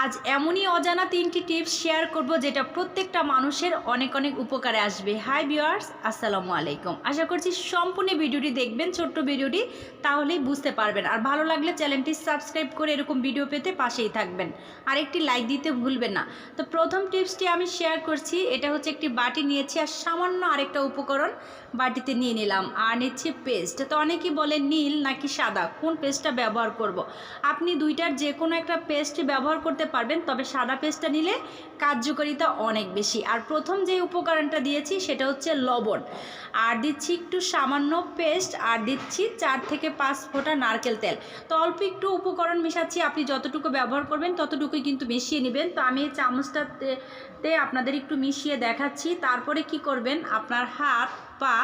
আজ এমনই অজানা তিনটি টিপস শেয়ার করব যেটা প্রত্যেকটা মানুষের অনেক অনেক উপকারে আসবে। হাই ভিউয়ার্স আসসালামু আলাইকুম। আশা করছি সম্পূর্ণ ভিডিওটি দেখবেন, ছোট্ট ভিডিওটি, তাহলেই বুঝতে পারবেন। আর ভালো লাগলে চ্যানেলটি সাবস্ক্রাইব করে এরকম ভিডিও পেতে পাশেই থাকবেন। আর একটি লাইক দিতে ভুলবেন না। তো প্রথম টিপসটি আমি শেয়ার করছি, এটা হচ্ছে একটি বাটি নিয়েছি আর সামান্য আরেকটা উপকরণ বাটিতে নিয়ে নিলাম। আর নিচ্ছি পেস্ট তো অনেকেই বলে নীল নাকি সাদা? কোন পেস্টটা ব্যবহার করব। আপনি দুইটার যে কোনো একটা পেস্ট ব্যবহার করতে পারবেন, তবে সাদা পেস্টটা নিলে কার্যকারিতা অনেক বেশি। আর প্রথম যে উপকরণটা দিয়েছি সেটা হচ্ছে লবণ। আর দিচ্ছি একটু সামান্য পেস্ট, আর দিচ্ছি চার থেকে পাঁচ ফোঁটা নারকেল তেল। তো অল্প একটু উপকরণ মেশাচ্ছি, আপনি যতটুকু ব্যবহার করবেন ততটুকুই কিন্তু মিশিয়ে নেবেন। তো আমি চামচটাতে আপনাদের একটু মিশিয়ে দেখাচ্ছি, তারপরে কি করবেন, আপনার হাত পা,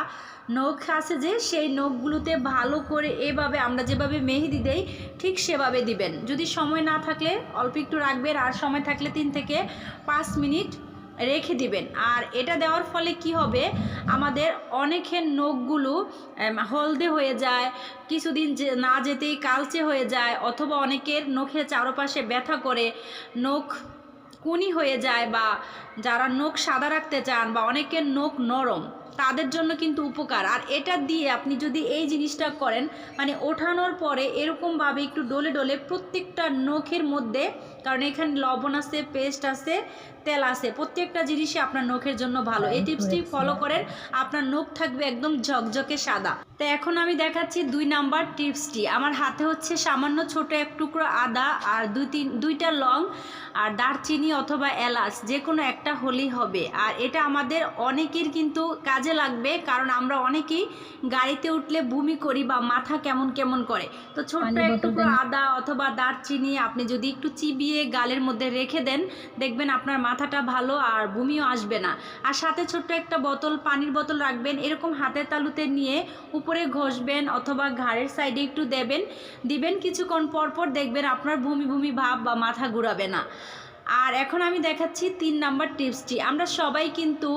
নখ আছে যে, সেই নখগুলোতে ভালো করে এভাবে, আমরা যেভাবে মেহেদি দেই, ঠিক সেভাবে দিবেন। যদি সময় না থাকলে, অল্প একটু রাখবেন, আর সময় থাকলে তিন থেকে পাঁচ মিনিট রেখে দিবেন। আর এটা দেওয়ার ফলে কি হবে, আমাদের অনেকের নখগুলো হলদে হয়ে যায়, কিছুদিন যে, না যেতেই কালচে হয়ে যায়, অথবা অনেকের নখের চারপাশে ব্যথা করে, নখ কুনি হয়ে যায় বা যারা নখ সাদা রাখতে চান বা অনেকের নখ নরম তাদের জন্য কিন্তু উপকার। আর এটা দিয়ে আপনি যদি এই জিনিসটা করেন মানে ওঠানোর পরে এরকমভাবে একটু ডলে ডলে প্রত্যেকটা নখের মধ্যে কারণ এখানে লবণ আছে পেস্ট আছে তেল আছে প্রত্যেকটা জিনিসই আপনার নখের জন্য ভালো। এই টিপসটি ফলো করেন আপনার নখ থাকবে একদম ঝকঝকে সাদা। তো এখন আমি দেখাচ্ছি দুই নাম্বার টিপসটি। আমার হাতে হচ্ছে সামান্য ছোট এক টুকরো আদা আর দুই তিন দুইটা লং আর দারচিনি অথবা এলাচ যে কোনো একটা হলেই হবে। আর এটা আমাদের অনেকের কিন্তু কাজে লাগবে কারণ আমরা অনেকেই গাড়িতে উঠলে বমি করি বা মাথা কেমন কেমন করে। তো ছোট্ট পানি এক বোতল টুকরো দেন। আদা অথবা দারচিনি আপনি যদি একটু চিবিয়ে গালের মধ্যে রেখে দেন দেখবেন আপনার মাথাটা ভালো আর বমিও আসবে না। আর সাথে ছোট্ট একটা বোতল পানির বোতল রাখবেন। এরকম হাতের তালুতে নিয়ে উপরে ঘষবেন অথবা ঘাড়ের সাইডে একটু দেবেন। দিবেন কিছুক্ষণ পর পর দেখবেন আপনার ভূমি ভূমি ভাব বা মাথা ঘুরাবে না। আর এখন আমি দেখাচ্ছি তিন নাম্বার টিপসটি। আমরা সবাই কিন্তু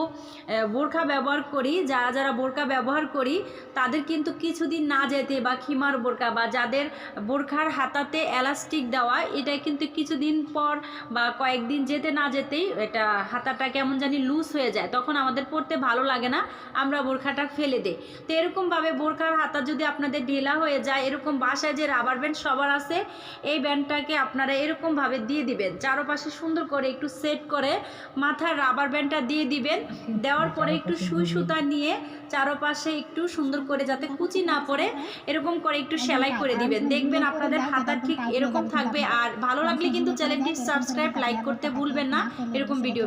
বোরখা ব্যবহার করি, যারা যারা বোরখা ব্যবহার করি, তাদের কিন্তু কিছুদিন না যেতে বা খিমার বোরখা বা যাদের বোরখার হাতাতে এলাস্টিক দেওয়া এটা কিন্তু কিছুদিন পর বা কয়েকদিন যেতে না যেতেই এটা হাতাটা কেমন জানি লুজ হয়ে যায়। তখন আমাদের পরতে ভালো লাগে না, আমরা বোরখাটা ফেলে দিই। তো এরকমভাবে বোরখার হাতা যদি আপনাদের ঢেলা হয়ে যায়, এরকম বাসায় যে রাবার ব্যান্ড সবার আছে, এই ব্যান্ডটাকে আপনারা এরকমভাবে দিয়ে দিবেন। চারপাশে সুন্দর করে একটু সেট করে মাথার রাবার ব্যান্ডটা দিয়ে দিবেন। দেওয়ার পরে একটু সুই সুতা নিয়ে চারোপাশে একটু সুন্দর করে যাতে কুচি না পড়ে, এরকম করে একটু সেলাই করে দিবেন। দেখবেন আপনাদের হাতা ঠিক এরকম থাকবে। আর ভালো লাগলে কিন্তু চ্যানেলটি সাবস্ক্রাইব লাইক করতে ভুলবেন না। এরকম ভিডিও